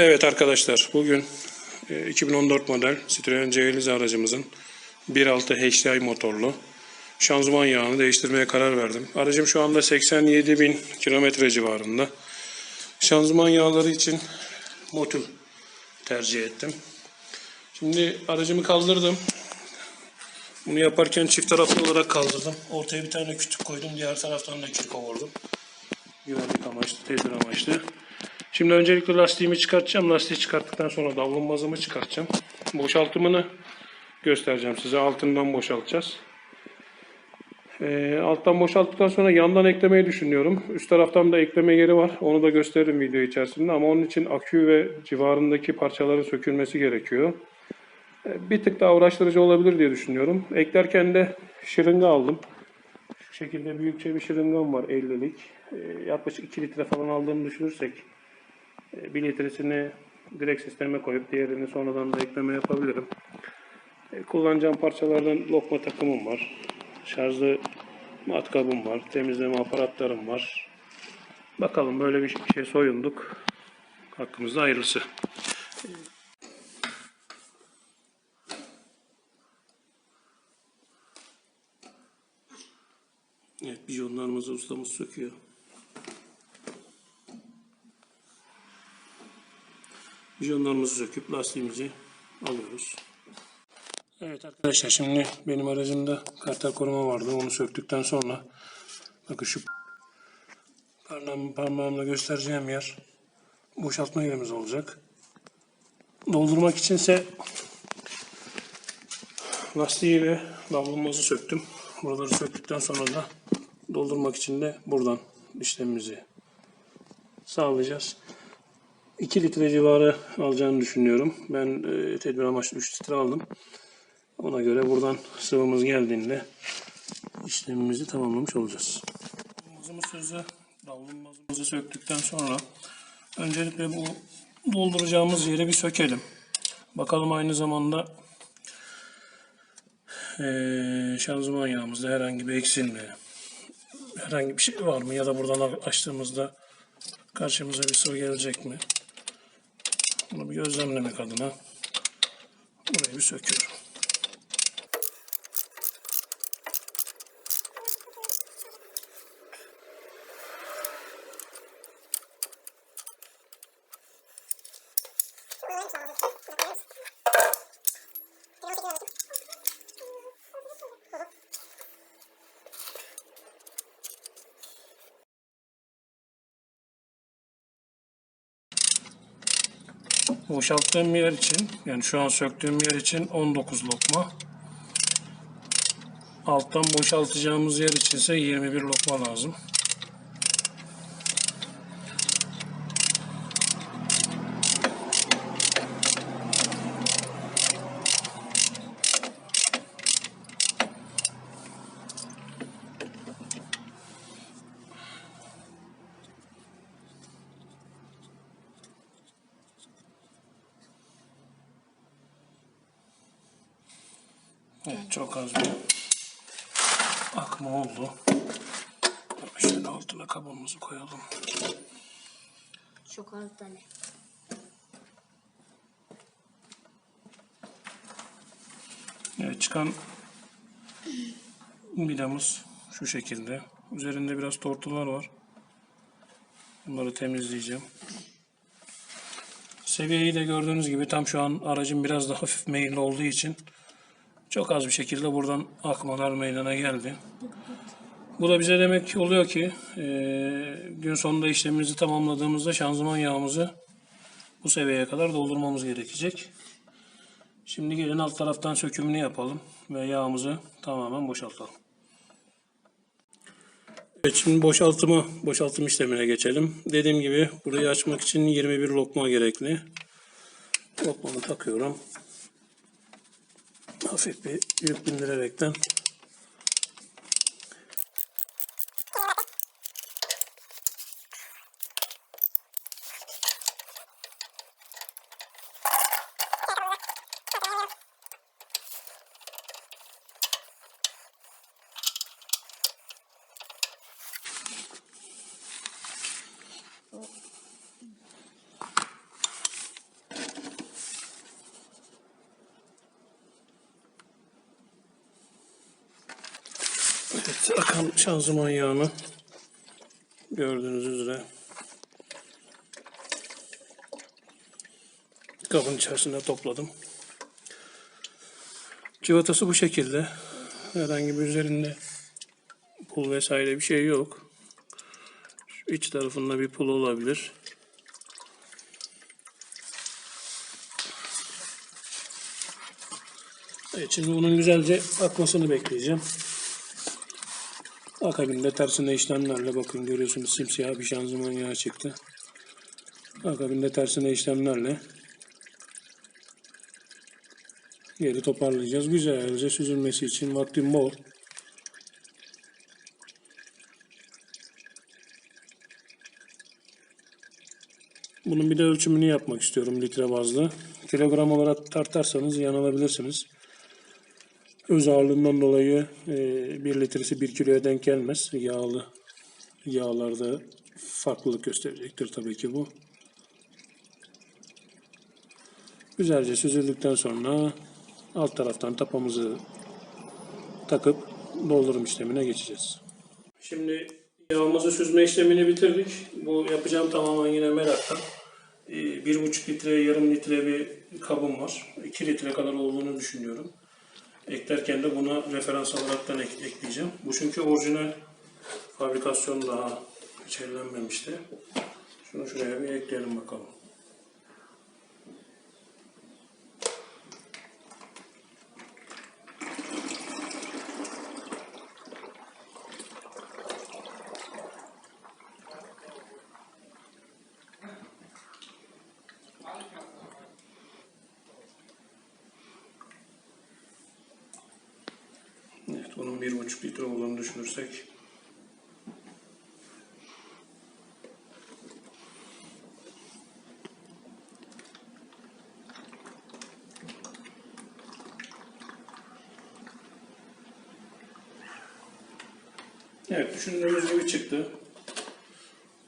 Evet arkadaşlar bugün e, 2014 model Citroen C50 aracımızın 1.6 HDI motorlu şanzıman yağını değiştirmeye karar verdim. Aracım şu anda 87 bin kilometre civarında. Şanzıman yağları için motul tercih ettim. Şimdi aracımı kaldırdım. Bunu yaparken çift taraflı olarak kaldırdım. Ortaya bir tane kütük koydum. Diğer taraftan da kütük vurdum. Güvenlik amaçlı, tedbir amaçlı. Şimdi öncelikle lastiğimi çıkartacağım. Lastiği çıkarttıktan sonra davlumbazımı çıkartacağım. Boşaltımını göstereceğim size. Altından boşaltacağız. Ee, alttan boşalttıktan sonra yandan eklemeyi düşünüyorum. Üst taraftan da ekleme yeri var. Onu da gösteririm video içerisinde. Ama onun için akü ve civarındaki parçaların sökülmesi gerekiyor. Ee, bir tık daha uğraştırıcı olabilir diye düşünüyorum. Eklerken de şırınga aldım. Şu şekilde büyükçe bir şırıngam var 50'lik. Ee, yaklaşık 2 litre falan aldığımı düşünürsek e, bir litresini direkt sisteme koyup diğerini sonradan da ekleme yapabilirim. E, Kullanacağım parçalardan lokma takımım var. Şarjlı matkabım var. Temizleme aparatlarım var. Bakalım böyle bir şey soyunduk. Hakkımızda hayırlısı. Evet, bijonlarımızı ustamız söküyor. Bijonlarımızı söküp lastiğimizi alıyoruz. Evet arkadaşlar şimdi benim aracımda kartel koruma vardı. Onu söktükten sonra bakın şu parmağım, parmağımla göstereceğim yer boşaltma yerimiz olacak. Doldurmak içinse lastiği ve davlumbazı söktüm. Buraları söktükten sonra da doldurmak için de buradan işlemimizi sağlayacağız. 2 litre civarı alacağını düşünüyorum. Ben e, tedbir amaçlı 3 litre aldım. Ona göre buradan sıvımız geldiğinde işlemimizi tamamlamış olacağız. Sözü davlumbazımızı söktükten sonra öncelikle bu dolduracağımız yeri bir sökelim. Bakalım aynı zamanda eee şanzıman yağımızda herhangi bir eksilme, herhangi bir şey var mı ya da buradan açtığımızda karşımıza bir sıvı gelecek mi? Bunu bir gözlemlemek adına burayı bir söküyorum. Boşalttığım yer için yani şu an söktüğüm yer için 19 lokma. Alttan boşaltacağımız yer için ise 21 lokma lazım. Evet, çok az bir akma oldu. Şöyle altına kabımızı koyalım. Çok az tane. Evet, çıkan vidamız şu şekilde. Üzerinde biraz tortular var. Bunları temizleyeceğim. Seviyeyi de gördüğünüz gibi tam şu an aracın biraz daha hafif meyilli olduğu için çok az bir şekilde buradan akmalar meydana geldi. Bu da bize demek oluyor ki eee, gün sonunda işlemimizi tamamladığımızda şanzıman yağımızı bu seviyeye kadar doldurmamız gerekecek. Şimdi gelin alt taraftan sökümünü yapalım ve yağımızı tamamen boşaltalım. Evet şimdi boşaltımı, boşaltım işlemine geçelim. Dediğim gibi burayı açmak için 21 lokma gerekli. Lokmamı takıyorum. Hafif bir yük bindirerekten Evet, akan şanzıman yağını gördüğünüz üzere kabın içerisinde topladım. Civatası bu şekilde. Herhangi bir üzerinde pul vesaire bir şey yok. Şu iç tarafında bir pul olabilir. Evet şimdi bunun güzelce akmasını bekleyeceğim. Akabinde tersine işlemlerle bakın görüyorsunuz simsiyah bir şanzıman yağı çıktı. Akabinde tersine işlemlerle geri toparlayacağız. Güzelce süzülmesi için vaktim bol. Bunun bir de ölçümünü yapmak istiyorum litre bazlı. Kilogram olarak tartarsanız yanılabilirsiniz. Öz ağırlığından dolayı e, 1 litresi 1 kiloya denk gelmez. Yağlı yağlarda farklılık gösterecektir tabii ki bu. Güzelce süzüldükten sonra alt taraftan tapamızı takıp doldurum işlemine geçeceğiz. Şimdi yağımızı süzme işlemini bitirdik. Bu yapacağım tamamen yine meraktan. Ee, Bir buçuk litre, yarım litre bir kabım var. 2 litre kadar olduğunu düşünüyorum. Eklerken de buna referans olaraktan ek- ekleyeceğim. Bu çünkü orijinal fabrikasyon daha hiç ellenmemişti. Şunu şuraya bir ekleyelim bakalım. Evet, bunun bir buçuk litre düşünürsek Evet, düşündüğümüz gibi çıktı.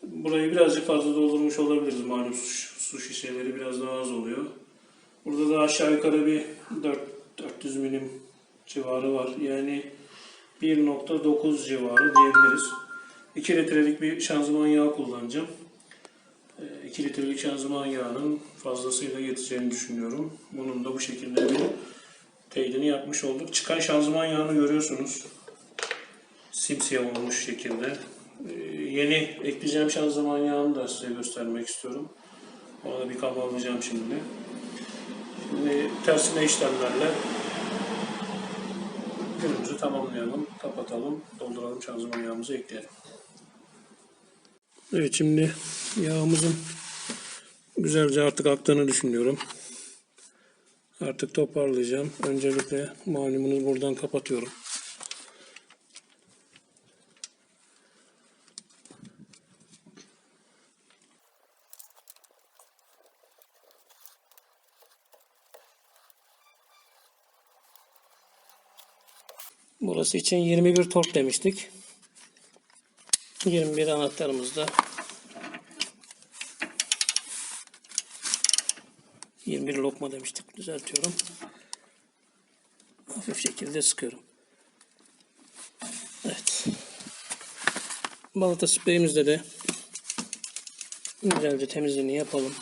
Burayı birazcık fazla doldurmuş olabiliriz. Malum su, su şişeleri biraz daha az oluyor. Burada da aşağı yukarı bir 4, 400 milim civarı var. Yani 1.9 civarı diyebiliriz. 2 litrelik bir şanzıman yağı kullanacağım. 2 litrelik şanzıman yağının fazlasıyla yeteceğini düşünüyorum. Bunun da bu şekilde bir teydini yapmış olduk. Çıkan şanzıman yağını görüyorsunuz. Simsiyah olmuş şekilde. Ee, Yeni ekleyeceğim şanzıman yağını da size göstermek istiyorum. Ona da bir kaba alacağım şimdi. Şimdi tersine işlemlerle günümüzü tamamlayalım, kapatalım, dolduralım şanzıman yağımızı ekleyelim. Evet şimdi yağımızın güzelce artık aktığını düşünüyorum. Artık toparlayacağım. Öncelikle malumunuz buradan kapatıyorum. Burası için 21 tork demiştik. 21 anahtarımızda 21 lokma demiştik. Düzeltiyorum. Hafif şekilde sıkıyorum. Evet. Balata spreyimizde de güzelce temizliğini yapalım.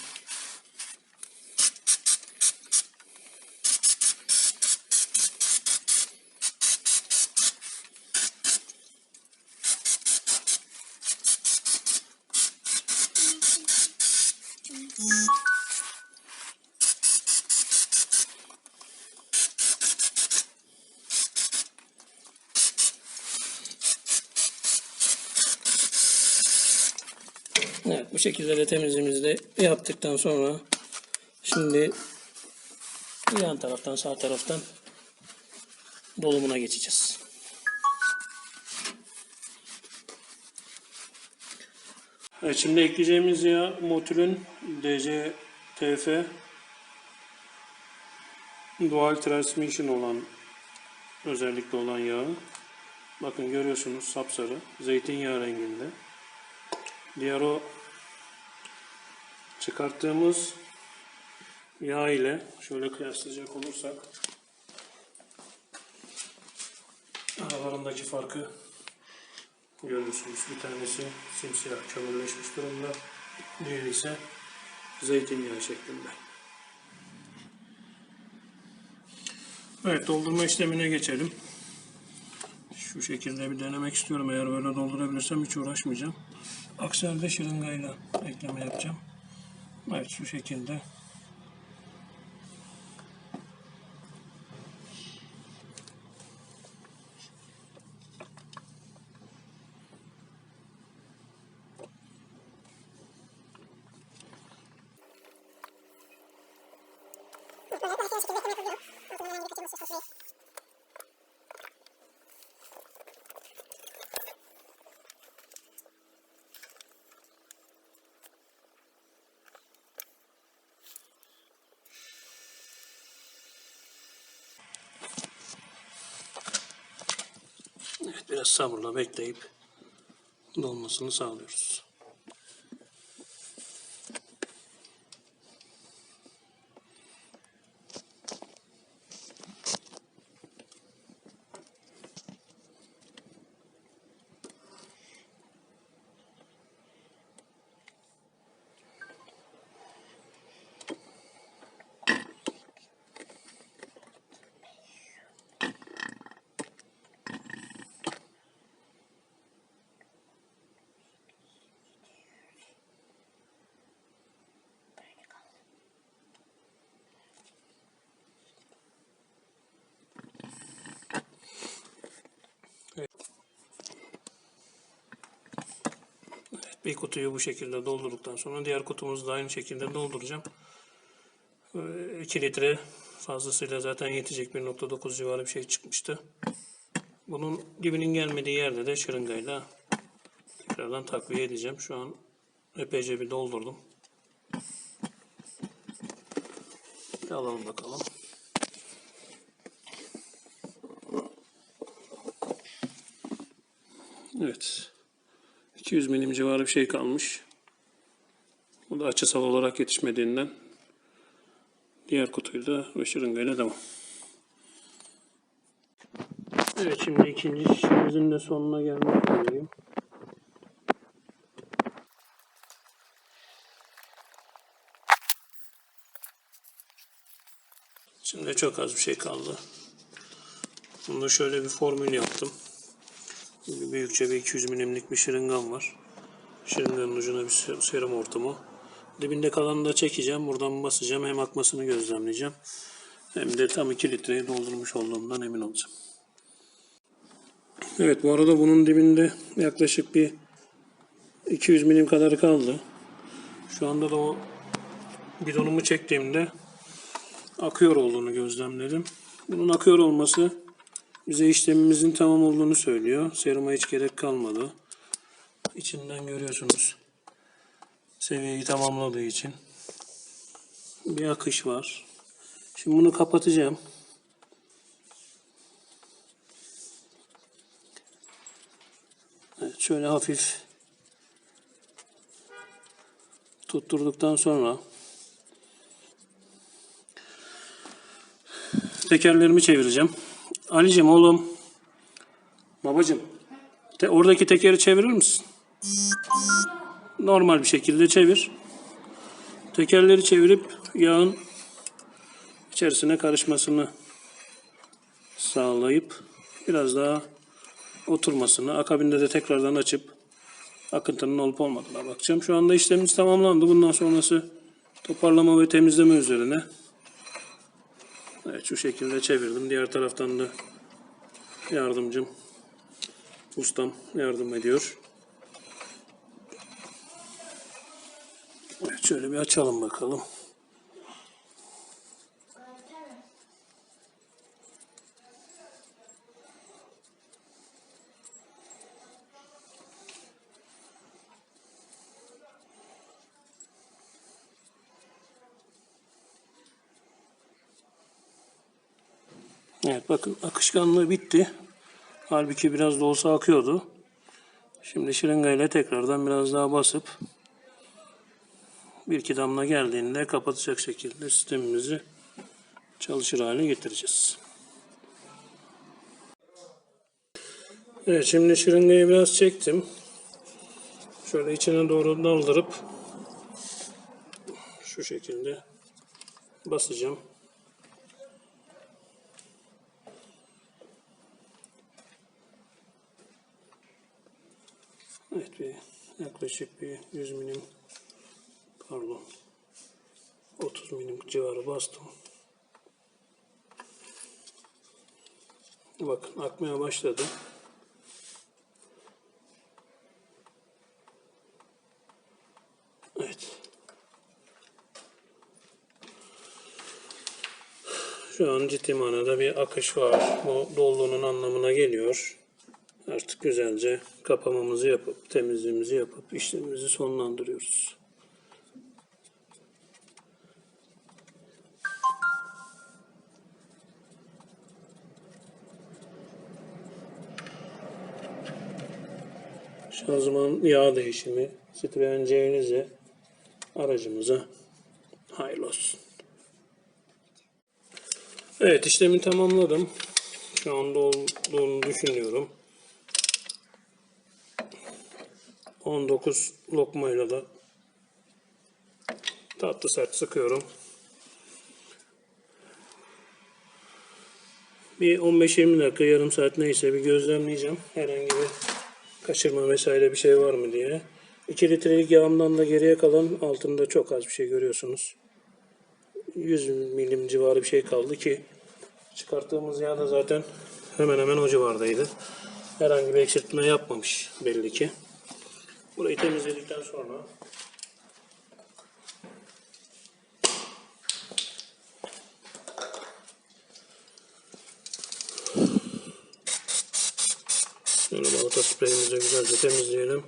Evet bu şekilde de temizliğimizi de yaptıktan sonra şimdi yan taraftan sağ taraftan dolumuna geçeceğiz. Evet şimdi ekleyeceğimiz yağ Motil'in DCTF Dual Transmission olan özellikle olan yağı. Bakın görüyorsunuz sapsarı zeytinyağı renginde. Diğer o çıkarttığımız yağ ile şöyle kıyaslayacak olursak aralarındaki farkı Görüyorsunuz bir tanesi simsiyah kömürleşmiş durumda. Diğeri ise zeytinyağı şeklinde. Evet doldurma işlemine geçelim. Şu şekilde bir denemek istiyorum. Eğer böyle doldurabilirsem hiç uğraşmayacağım. Aksi halde şırıngayla ekleme yapacağım. Evet şu şekilde. Evet, biraz sabırla bekleyip dolmasını sağlıyoruz. Bir kutuyu bu şekilde doldurduktan sonra diğer kutumuzu da aynı şekilde dolduracağım. 2 litre fazlasıyla zaten yetecek 1.9 civarı bir şey çıkmıştı. Bunun dibinin gelmediği yerde de şırıngayla tekrardan takviye edeceğim. Şu an epeyce bir doldurdum. Bir alalım bakalım. Evet. 200 milim civarı bir şey kalmış. Bu da açısal olarak yetişmediğinden diğer kutuyla ve şırıngayla devam. Evet şimdi ikinci şişemizin de sonuna gelmek üzereyim. Şimdi çok az bir şey kaldı. Bunda şöyle bir formül yaptım. Büyükçe bir 200 milimlik bir şırıngam var. Şırınganın ucuna bir ser- serum hortumu. Dibinde kalanını da çekeceğim. Buradan basacağım. Hem akmasını gözlemleyeceğim. Hem de tam 2 litreyi doldurmuş olduğumdan emin olacağım. Evet bu arada bunun dibinde yaklaşık bir 200 milim kadarı kaldı. Şu anda da o bidonumu çektiğimde akıyor olduğunu gözlemledim. Bunun akıyor olması bize işlemimizin tamam olduğunu söylüyor. Seruma hiç gerek kalmadı. İçinden görüyorsunuz. Seviyeyi tamamladığı için. Bir akış var. Şimdi bunu kapatacağım. Evet, şöyle hafif tutturduktan sonra tekerlerimi çevireceğim. Ali'cim oğlum. Babacım. Te, oradaki tekeri çevirir misin? Normal bir şekilde çevir. Tekerleri çevirip yağın içerisine karışmasını sağlayıp biraz daha oturmasını akabinde de tekrardan açıp akıntının olup olmadığına bakacağım. Şu anda işlemimiz tamamlandı. Bundan sonrası toparlama ve temizleme üzerine. Evet şu şekilde çevirdim. Diğer taraftan da yardımcım ustam yardım ediyor. Evet şöyle bir açalım bakalım. Bakın akışkanlığı bitti. Halbuki biraz da olsa akıyordu. Şimdi şırıngayla tekrardan biraz daha basıp bir iki damla geldiğinde kapatacak şekilde sistemimizi çalışır hale getireceğiz. Evet şimdi şırıngayı biraz çektim. Şöyle içine doğru daldırıp şu şekilde basacağım. Evet bir yaklaşık bir 100 milim pardon 30 milim civarı bastım. Bakın akmaya başladı. Evet. Şu an ciddi manada bir akış var. Bu dolduğunun anlamına geliyor. Artık güzelce kapamamızı yapıp, temizliğimizi yapıp işlemimizi sonlandırıyoruz. Şanzıman yağ değişimi Citroen C aracımıza hayırlı olsun. Evet işlemi tamamladım. Şu anda olduğunu düşünüyorum. 19 lokmayla da tatlı sert sıkıyorum. Bir 15-20 dakika yarım saat neyse bir gözlemleyeceğim. Herhangi bir kaçırma vesaire bir şey var mı diye. 2 litrelik yağımdan da geriye kalan altında çok az bir şey görüyorsunuz. 100 milim civarı bir şey kaldı ki çıkarttığımız yağ da zaten hemen hemen o civardaydı. Herhangi bir eksiltme yapmamış belli ki. Burayı temizledikten sonra Şöyle balata spreyimizi güzelce temizleyelim.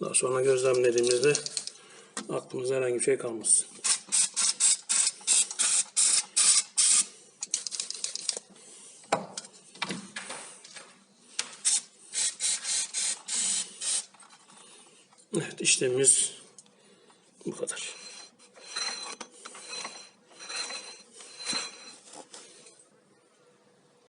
Daha sonra gözlemlediğimizde aklımıza herhangi bir şey kalmasın. Evet işlemimiz bu kadar.